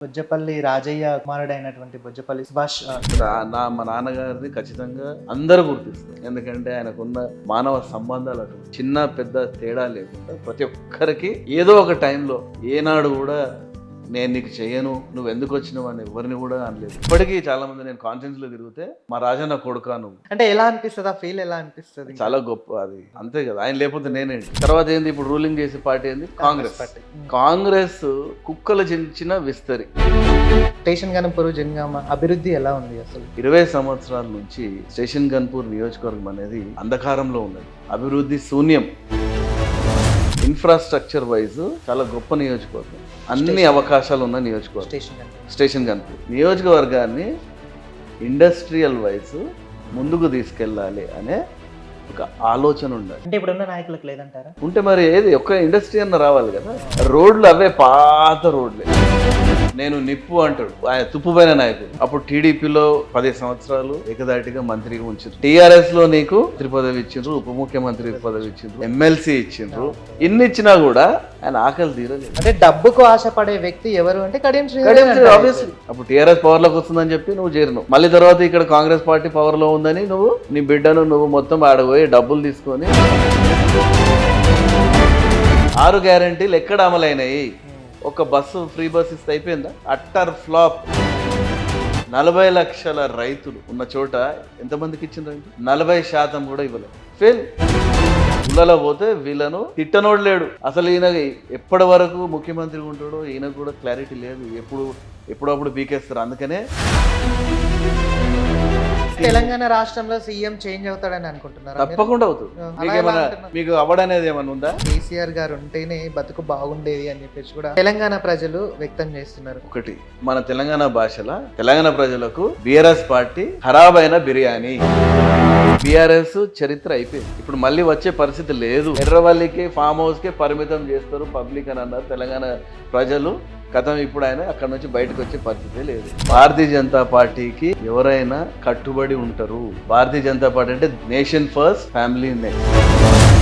బొజ్జపల్లి రాజయ్య కుమారుడైనటువంటి బొజ్జపల్లి సుభాష్ నా- నా మా నాన్నగారిని ఖచ్చితంగా అందరూ గుర్తిస్తారు. ఎందుకంటే ఆయనకున్న మానవ సంబంధాలు అటు చిన్న పెద్ద తేడా లేకుండా ప్రతి ఒక్కరికి ఏదో ఒక టైంలో ఏనాడు కూడా నేను నీకు చెయ్యను నువ్వు ఎందుకు వచ్చినావు అని ఎవరిని కూడా అనలేదు. ఇప్పటికీ చాలా మంది నేను కాన్ఫరెన్స్లో తిరిగితే మా రాజన్న కొడుకా నువ్వు. అంటే ఎలా అనిపిస్తుంది? ఆ ఫీల్ ఎలా అనిపిస్తుంది? చాలా గొప్ప అది. అంతే కదా ఆయన లేకపోతే నేనేంటి తర్వాత ఏంది? ఇప్పుడు రూలింగ్ చేసే పార్టీ ఏంది? కాంగ్రెస్ పార్టీ. కాంగ్రెస్ కుక్కలు చించిన విస్తరి. స్టేషన్ గణపూర్ జనగామ అభివృద్ధి ఎలా ఉంది అసలు? ఇరవై సంవత్సరాల నుంచి స్టేషన్ గన్పూర్ నియోజకవర్గం అనేది అంధకారంలో ఉన్నది. అభివృద్ధి శూన్యం. ఇన్ఫ్రాస్ట్రక్చర్ వైజ్ చాలా గొప్ప నియోజకవర్గం. అన్ని అవకాశాలు ఉన్న నియోజకవర్గం. స్టేషన్ గన్పూర్ నియోజకవర్గాన్ని ఇండస్ట్రియల్ వైజ్ ముందుకు తీసుకెళ్ళాలి అనే ఒక ఆలోచన ఉండాలి. అంటే ఇప్పుడున్న నాయకులకు లేదంటారా? ఉంటే మరి ఏది? ఒక్క ఇండస్ట్రీ అన్న రావాలి కదా. రోడ్లు అవే పాత రోడ్లే. నేను నిప్పు అంటాడు. ఆయన తుప్పుపోయిన నాయకుడు. అప్పుడు టీడీపీలో పది సంవత్సరాలు ఏకదాటిగా మంత్రిగా ఉంచారు. టీఆర్ఎస్లో నీకు మంత్రి పదవి ఇచ్చిండ్రు ఉప ముఖ్యమంత్రి పదవి ఇచ్చిండ్రు ఎమ్మెల్సీ ఇచ్చిండ్రు. ఇన్ని ఇచ్చినా కూడా ఆయన ఆకలి తీరలేదు. అంటే డబ్బుకు ఆశపడే వ్యక్తి ఎవరు అంటే కడియం అప్పుడు టీఆర్ఎస్ పవర్లోకి వస్తుందని చెప్పి నువ్వు చేరినావు. మళ్ళీ తర్వాత ఇక్కడ కాంగ్రెస్ పార్టీ పవర్లో ఉందని నువ్వు నీ బిడ్డను నువ్వు మొత్తం ఆడపోయి డబ్బులు తీసుకొని ఆరు గ్యారంటీలు ఎక్కడ అమలైనాయి? ఒక బస్సు ఫ్రీ బస్ ఇస్తే అయిపోయిందా? Utter flop. నలభై లక్షల రైతులు ఉన్న చోట ఎంతమందికి ఇచ్చిందండి నలభై శాతం కూడా ఇవ్వలేదు ఫెయిల్ ఉల్లలో పోతే వీళ్ళను తిట్టనోడు లేడు. అసలు ఈయన ఎప్పటి వరకు ముఖ్యమంత్రి ఉంటాడో ఈయనకు కూడా క్లారిటీ లేదు. ఎప్పుడు ఎప్పుడప్పుడు బీకేస్తారు. అందుకనే తెలంగాణ రాష్ట్రంలో సీఎం చేంజ్ అవుతాడని అనుకుంటున్నారా? తప్పకుండా అవుతుంది. మీకు అవ్వడనేది ఏమైనా ఉందా? కేసీఆర్ గారు ఉంటేనే బతుకు బాగుండేది అని చెప్పేసి కూడా తెలంగాణ ప్రజలు వ్యక్తం చేస్తున్నారు. ఒకటి మన తెలంగాణ భాషల తెలంగాణ ప్రజలకు బీఆర్ఎస్ పార్టీ ఖరాబ్ అయిన బిర్యానీ. బీఆర్ఎస్ చరిత్ర అయిపోయింది. ఇప్పుడు మళ్ళీ వచ్చే పరిస్థితి లేదు. ఎర్రవల్లికి ఫామ్ హౌస్కి పరిమితం చేస్తారు పబ్లిక్ అని అన్నారు తెలంగాణ ప్రజలు. గతం ఇప్పుడు ఆయన అక్కడ నుంచి బయటకు వచ్చే పరిస్థితి లేదు. భారతీయ జనతా పార్టీకి ఎవరైనా కట్టుబడి ఉంటారు. భారతీయ జనతా పార్టీ అంటే నేషన్ ఫస్ట్ ఫ్యామిలీ నెక్స్ట్